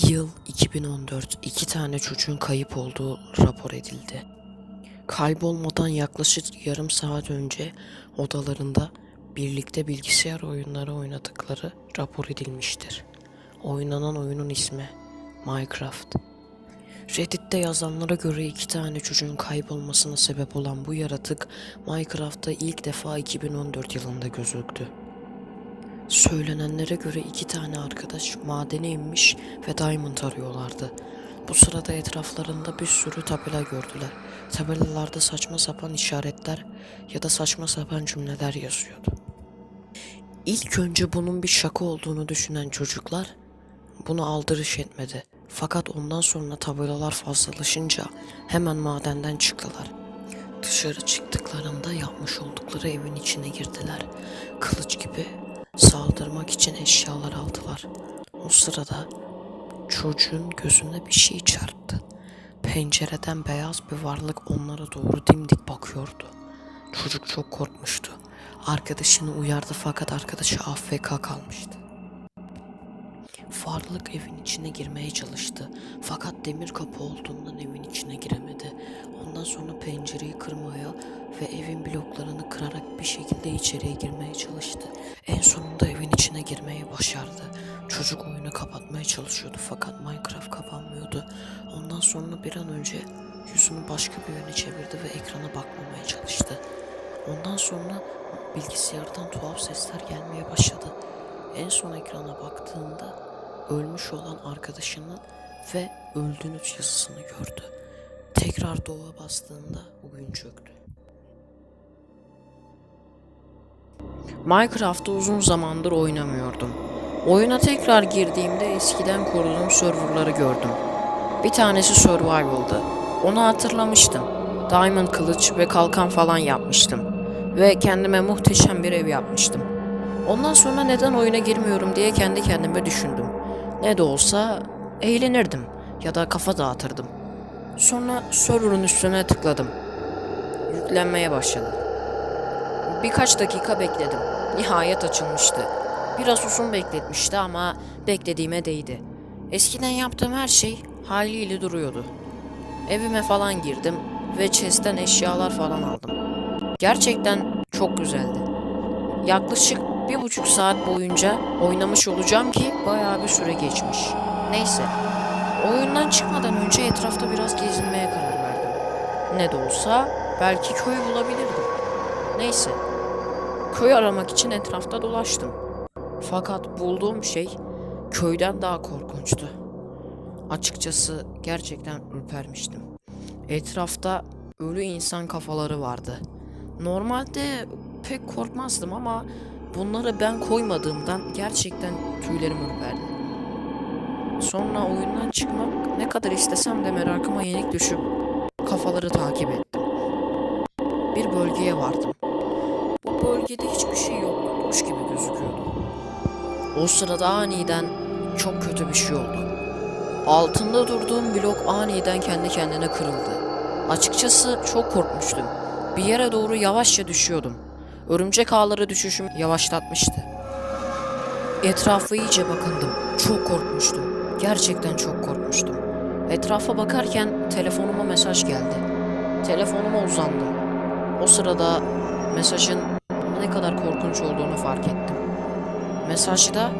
Yıl 2014. İki tane çocuğun kayıp olduğu rapor edildi. Kaybolmadan yaklaşık yarım saat önce odalarında birlikte bilgisayar oyunları oynadıkları rapor edilmiştir. Oynanan oyunun ismi Minecraft. Reddit'te yazanlara göre iki tane çocuğun kaybolmasına sebep olan bu yaratık Minecraft'ta ilk defa 2014 yılında gözüktü. Söylenenlere göre iki tane arkadaş madene inmiş ve Diamond arıyorlardı. Bu sırada etraflarında bir sürü tabela gördüler. Tabelalarda saçma sapan işaretler ya da saçma sapan cümleler yazıyordu. İlk önce bunun bir şaka olduğunu düşünen çocuklar bunu aldırış etmedi. Fakat ondan sonra tabelalar fazlalaşınca hemen madenden çıktılar. Dışarı çıktıklarında yapmış oldukları evin içine girdiler. Kılıç gibi saldırmak için eşyalar aldılar. O sırada çocuğun gözüne bir şey çarptı. Pencereden beyaz bir varlık onlara doğru dimdik bakıyordu. Çocuk çok korkmuştu. Arkadaşını uyardı fakat arkadaşı AFK kalmıştı. Varlık evin içine girmeye çalıştı. Fakat demir kapı olduğundan evin içine giremedi. Ondan sonra pencereyi kırmaya ve evin bloklarını kırarak bir şekilde içeriye girmeye çalıştı. En sonunda evin içine girmeyi başardı. Çocuk oyunu kapatmaya çalışıyordu fakat Minecraft kapanmıyordu. Ondan sonra bir an önce yüzünü başka bir yöne çevirdi ve ekrana bakmamaya çalıştı. Ondan sonra bilgisayardan tuhaf sesler gelmeye başladı. En son ekrana baktığında ölmüş olan arkadaşının ve öldünüz yazısını gördü. Tekrar doğa bastığında oyun çöktü. Minecraft'ı uzun zamandır oynamıyordum. Oyuna tekrar girdiğimde eskiden koruduğum serverları gördüm. Bir tanesi survival'dı. Onu hatırlamıştım. Diamond kılıç ve kalkan falan yapmıştım. Ve kendime muhteşem bir ev yapmıştım. Ondan sonra neden oyuna girmiyorum diye kendi kendime düşündüm. Ne de olsa eğlenirdim ya da kafa dağıtırdım. Sonra server'ın üstüne tıkladım. Yüklenmeye başladı. Birkaç dakika bekledim. Nihayet açılmıştı. Biraz uzun bekletmişti ama beklediğime değdi. Eskiden yaptığım her şey haliyle duruyordu. Evime falan girdim ve chest'ten eşyalar falan aldım. Gerçekten çok güzeldi. Yaklaşık bir buçuk saat boyunca oynamış olacağım ki bayağı bir süre geçmiş. Neyse. Oyundan çıkmadan önce etrafta biraz gezinmeye karar verdim. Ne de olsa belki köy bulabilirdim. Neyse. Köy aramak için etrafta dolaştım. Fakat bulduğum şey köyden daha korkunçtu. Açıkçası gerçekten ürpermiştim. Etrafta ölü insan kafaları vardı. Normalde pek korkmazdım ama bunları ben koymadığımdan gerçekten tüylerim ürperdi. Sonra oyundan çıkmak ne kadar istesem de merakıma yenik düşüp kafaları takip ettim. Bir bölgeye vardım. Bölgede hiçbir şey yoktu. Boş gibi gözüküyordu. O sırada aniden çok kötü bir şey oldu. Altında durduğum blok aniden kendi kendine kırıldı. Açıkçası çok korkmuştum. Bir yere doğru yavaşça düşüyordum. Örümcek ağları düşüşümü yavaşlatmıştı. Etrafa iyice bakındım. Çok korkmuştum. Gerçekten çok korkmuştum. Etrafa bakarken telefonuma mesaj geldi. Telefonuma uzandım. O sırada mesajın ne kadar korkunç olduğunu fark ettim. Mesajda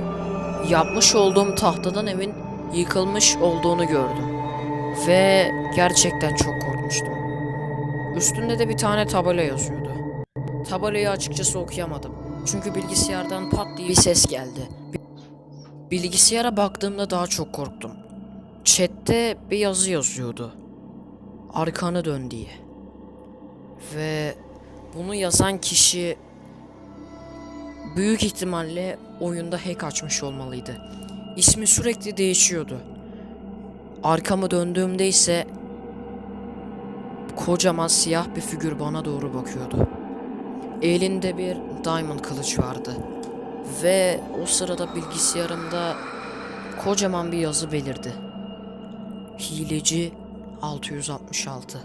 yapmış olduğum tahtadan evin yıkılmış olduğunu gördüm. Ve gerçekten çok korkmuştum. Üstünde de bir tane tabela yazıyordu. Tabelayı açıkçası okuyamadım. Çünkü bilgisayardan pat diye bir ses geldi. Bilgisayara baktığımda daha çok korktum. Chat'te bir yazı yazıyordu. Arkanı dön diye. Ve bunu yazan kişi büyük ihtimalle oyunda hack açmış olmalıydı. İsmi sürekli değişiyordu. Arkamı döndüğümde ise kocaman siyah bir figür bana doğru bakıyordu. Elinde bir diamond kılıç vardı. Ve o sırada bilgisayarımda kocaman bir yazı belirdi. Hileci 666.